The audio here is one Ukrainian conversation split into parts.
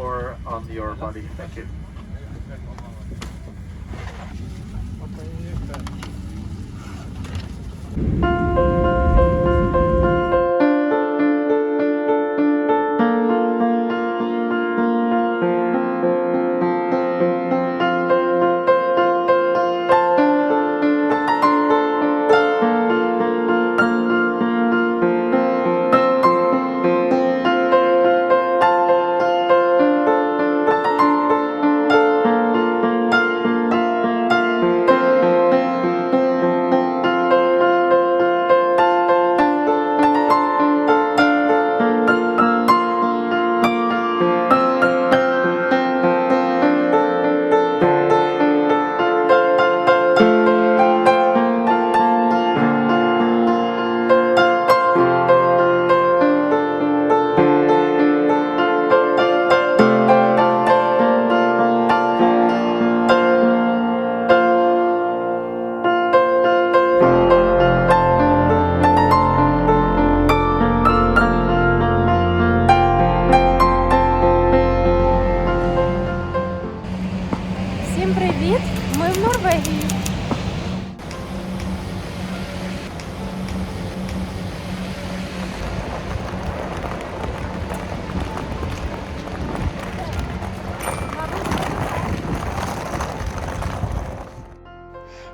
or on your body. Thank you.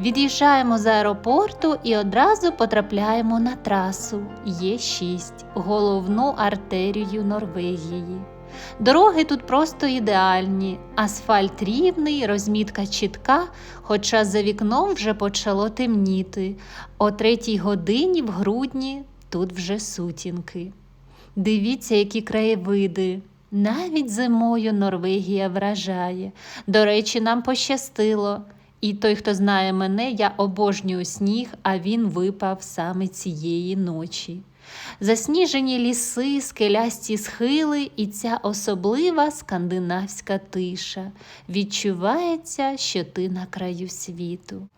Від'їжджаємо з аеропорту і одразу потрапляємо на трасу Є6, головну артерію Норвегії. Дороги тут просто ідеальні, асфальт рівний, розмітка чітка, хоча за вікном вже почало темніти. О третій годині в грудні тут вже сутінки. Дивіться, які краєвиди. Навіть зимою Норвегія вражає. До речі, нам пощастило. І той, хто знає мене, я обожнюю сніг, а він випав саме цієї ночі. Засніжені ліси, скелясті схили і ця особлива скандинавська тиша. Відчувається, що ти на краю світу.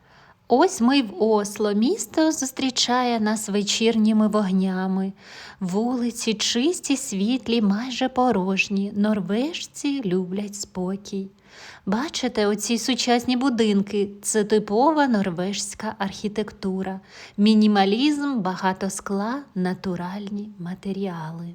Ось ми в Осло. Місто зустрічає нас вечірніми вогнями. Вулиці чисті, світлі, майже порожні. Норвежці люблять спокій. Бачите, оці сучасні будинки це типова норвежська архітектура, мінімалізм, багато скла, натуральні матеріали.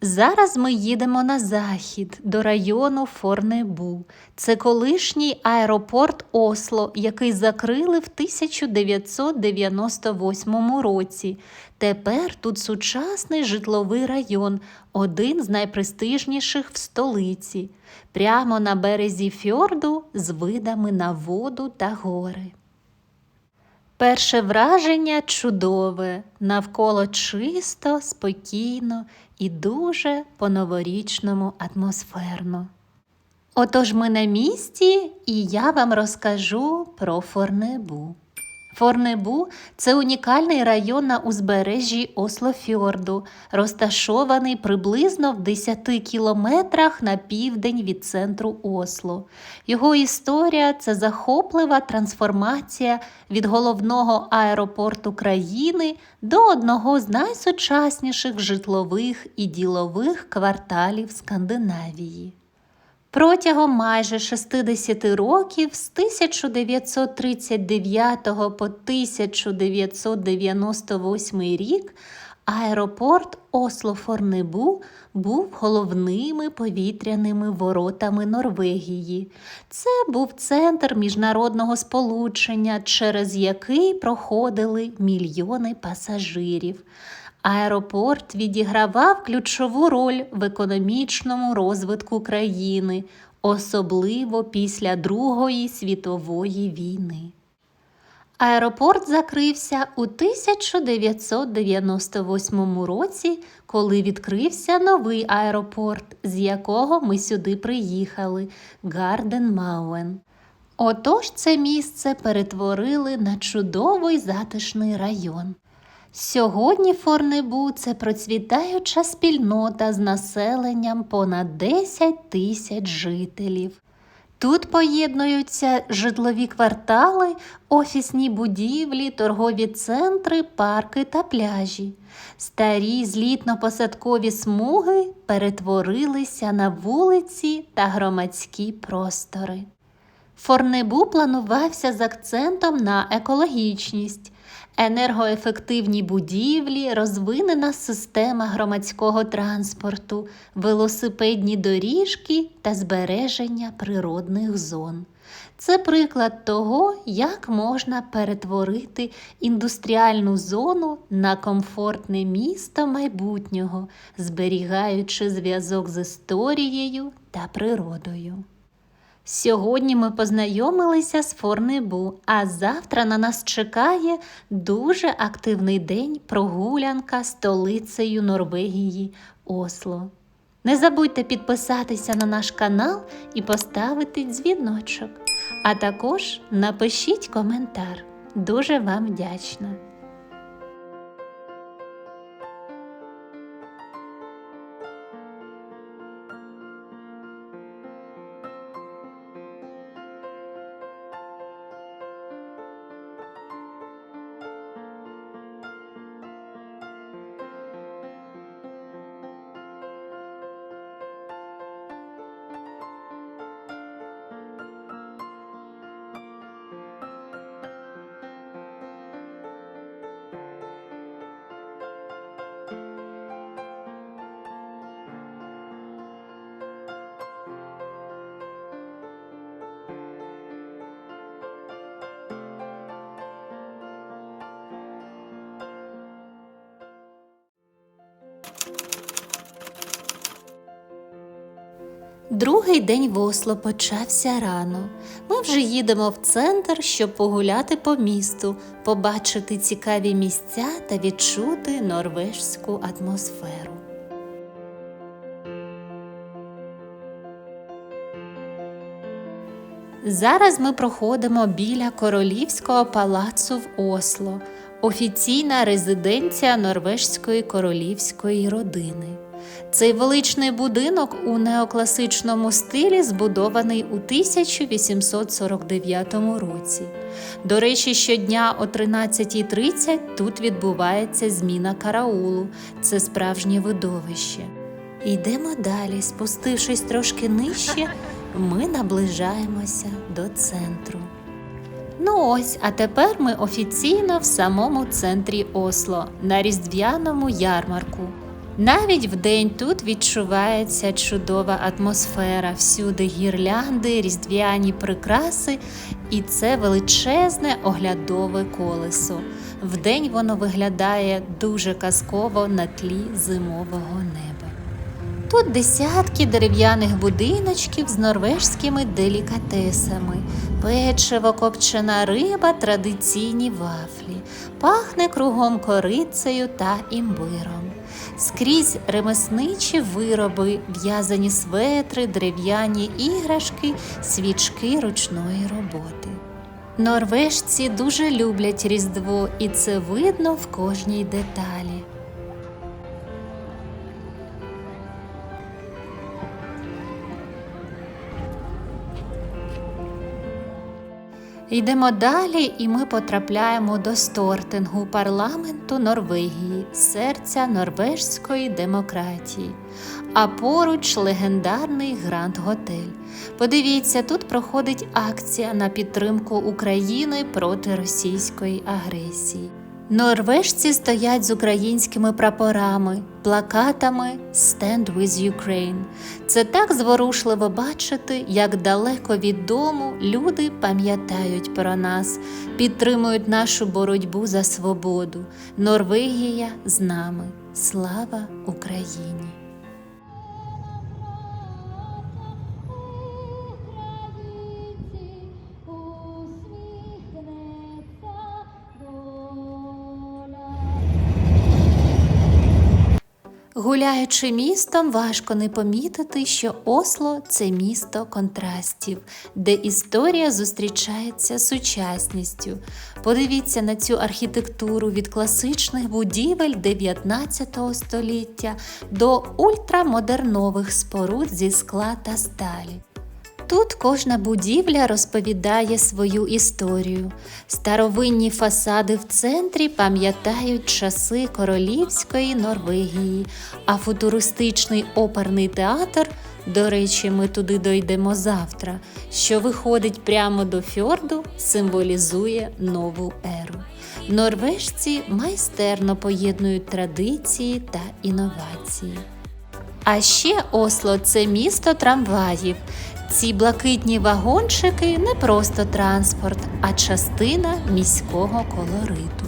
Зараз ми їдемо на захід до району Форнебу. Це колишній аеропорт Осло, який закрили в 1998 році. Тепер тут сучасний житловий район, один з найпрестижніших в столиці, прямо на березі фьорду з видами на воду та гори. Перше враження чудове, навколо чисто, спокійно і дуже по-новорічному атмосферно. Отож ми на місці, і я вам розкажу про Форнебу. Форнебу це унікальний район на узбережжі Ослофьорду, розташований приблизно в 10 кілометрах на південь від центру Осло. Його історія це захоплива трансформація від головного аеропорту країни до одного з найсучасніших житлових і ділових кварталів Скандинавії. Протягом майже 60 років з 1939 по 1998 рік аеропорт Осло-Форнебу був головними повітряними воротами Норвегії. Це був центр міжнародного сполучення, через який проходили мільйони пасажирів. Аеропорт відігравав ключову роль в економічному розвитку країни, особливо після Другої світової війни. Аеропорт закрився у 1998 році, коли відкрився новий аеропорт, з якого ми сюди приїхали Гарден Мауен. Отож це місце перетворили на чудовий затишний район. Сьогодні Форнебу це процвітаюча спільнота з населенням понад 10 тисяч жителів. Тут поєднуються житлові квартали, офісні будівлі, торгові центри, парки та пляжі. Старі злітно-посадкові смуги перетворилися на вулиці та громадські простори. Форнебу планувався з акцентом на екологічність, енергоефективні будівлі, розвинена система громадського транспорту, велосипедні доріжки та збереження природних зон. Це приклад того, як можна перетворити індустріальну зону на комфортне місто майбутнього, зберігаючи зв'язок з історією та природою. Сьогодні ми познайомилися з Форнебу, а завтра на нас чекає дуже активний день прогулянка столицею Норвегії Осло. Не забудьте підписатися на наш канал і поставити дзвіночок. А також напишіть коментар. Дуже вам вдячна. Другий день в Осло почався рано. Ми вже їдемо в центр, щоб погуляти по місту, побачити цікаві місця та відчути норвежську атмосферу. Зараз ми проходимо біля королівського палацу в Осло, офіційна резиденція норвежської королівської родини. Цей величний будинок у неокласичному стилі збудований у 1849 році. До речі, щодня о 13.30 тут відбувається зміна караулу. Це справжнє видовище. Йдемо далі, спустившись трошки нижче, ми наближаємося до центру. Ну ось, а тепер ми офіційно в самому центрі Осло, на різдвяному ярмарку. Навіть вдень тут відчувається чудова атмосфера, всюди гірлянди, різдвяні прикраси, і це величезне оглядове колесо. Вдень воно виглядає дуже казково на тлі зимового неба. Тут десятки дерев'яних будиночків з норвежськими делікатесами, печиво, копчена риба, традиційні вафлі, пахне кругом корицею та імбиром. Скрізь ремесничі вироби, в'язані светри, дерев'яні іграшки, свічки ручної роботи. Норвежці дуже люблять Різдво, і це видно в кожній деталі. Йдемо далі, і ми потрапляємо до стортингу парламенту Норвегії, серця норвежської демократії, а поруч легендарний Гранд Готель. Подивіться, тут проходить акція на підтримку України проти російської агресії. Норвежці стоять з українськими прапорами, плакатами Stand with Ukraine. Це так зворушливо бачити, як далеко від дому люди пам'ятають про нас, підтримують нашу боротьбу за свободу. Норвегія з нами. Слава Україні! Гуляючи містом, важко не помітити, що Осло це місто контрастів, де історія зустрічається з сучасністю. Подивіться на цю архітектуру від класичних будівель 19 століття до ультрамодернових споруд зі скла та сталі. Тут кожна будівля розповідає свою історію. Старовинні фасади в центрі пам'ятають часи королівської Норвегії, а футуристичний оперний театр, до речі, ми туди дойдемо завтра, що виходить прямо до фьорду, символізує нову еру. Норвежці майстерно поєднують традиції та інновації. А ще Осло це місто трамваїв. Ці блакитні вагончики не просто транспорт, а частина міського колориту.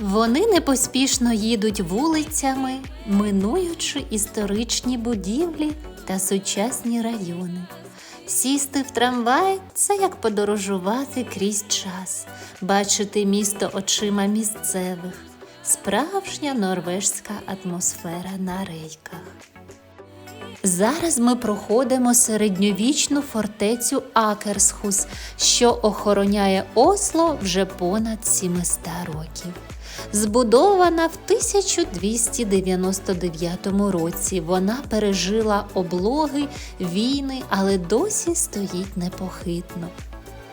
Вони непоспішно їдуть вулицями, минуючи історичні будівлі та сучасні райони. Сісти в трамвай це як подорожувати крізь час, бачити місто очима місцевих, справжня норвежська атмосфера на рейках. Зараз ми проходимо середньовічну фортецю Акерсхус, що охороняє Осло вже понад 700 років. Збудована в 1299 році, вона пережила облоги, війни, але досі стоїть непохитно.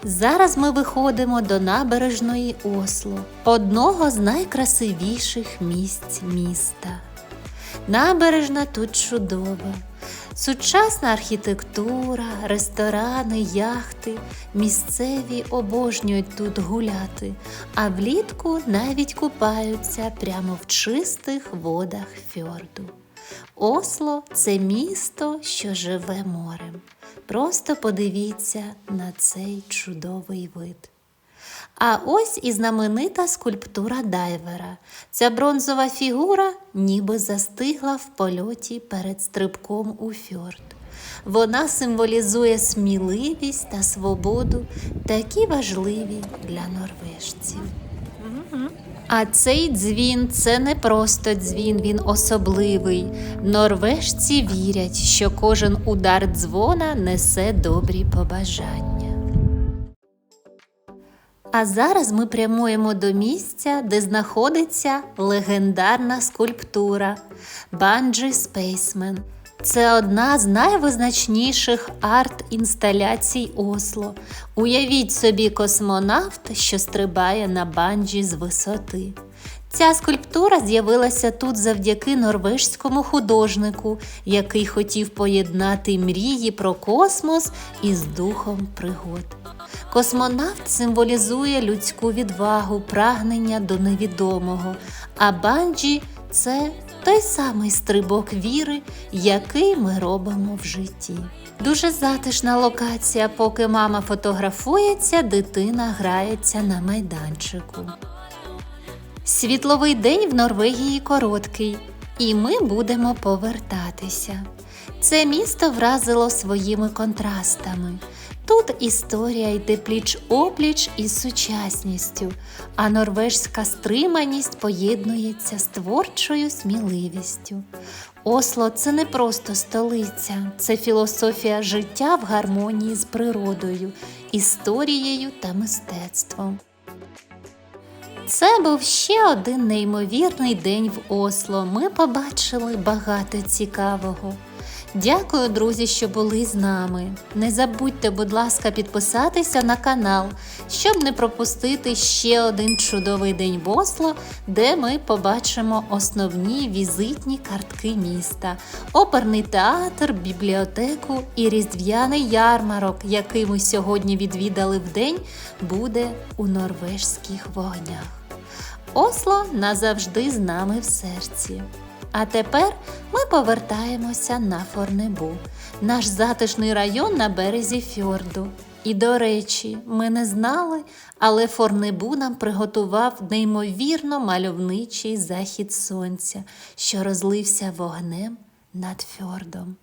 Зараз ми виходимо до набережної Осло, одного з найкрасивіших місць міста. Набережна тут чудова. Сучасна архітектура, ресторани, яхти, місцеві обожнюють тут гуляти, а влітку навіть купаються прямо в чистих водах фьорду. Осло це місто, що живе морем. Просто подивіться на цей чудовий вид. А ось і знаменита скульптура дайвера. Ця бронзова фігура ніби застигла в польоті перед стрибком у фьорд. Вона символізує сміливість та свободу, такі важливі для норвежців. А цей дзвін це не просто дзвін, він особливий. Норвежці вірять, що кожен удар дзвона несе добрі побажання. А зараз ми прямуємо до місця, де знаходиться легендарна скульптура Банджі Спейсмен. Це одна з найвизначніших арт-інсталяцій Осло. Уявіть собі космонавт, що стрибає на банджі з висоти. Ця скульптура з'явилася тут завдяки норвежському художнику, який хотів поєднати мрії про космос із духом пригод. Космонавт символізує людську відвагу, прагнення до невідомого, а банджі це той самий стрибок віри, який ми робимо в житті. Дуже затишна локація, поки мама фотографується, дитина грається на майданчику. Світловий день в Норвегії короткий, і ми будемо повертатися. Це місто вразило своїми контрастами. Тут історія йде пліч опліч із сучасністю, а норвежська стриманість поєднується з творчою сміливістю. Осло це не просто столиця, це філософія життя в гармонії з природою, історією та мистецтвом. Це був ще один неймовірний день в Осло. Ми побачили багато цікавого. Дякую, друзі, що були з нами. Не забудьте, будь ласка, підписатися на канал, щоб не пропустити ще один чудовий день в Осло, де ми побачимо основні візитні картки міста, оперний театр, бібліотеку і різдвяний ярмарок, який ми сьогодні відвідали в день, буде у норвежських вогнях. Осло назавжди з нами в серці. А тепер ми повертаємося на Форнебу, наш затишний район на березі фьорду. І, до речі, ми не знали, але Форнебу нам приготував неймовірно мальовничий захід сонця, що розлився вогнем над фьордом.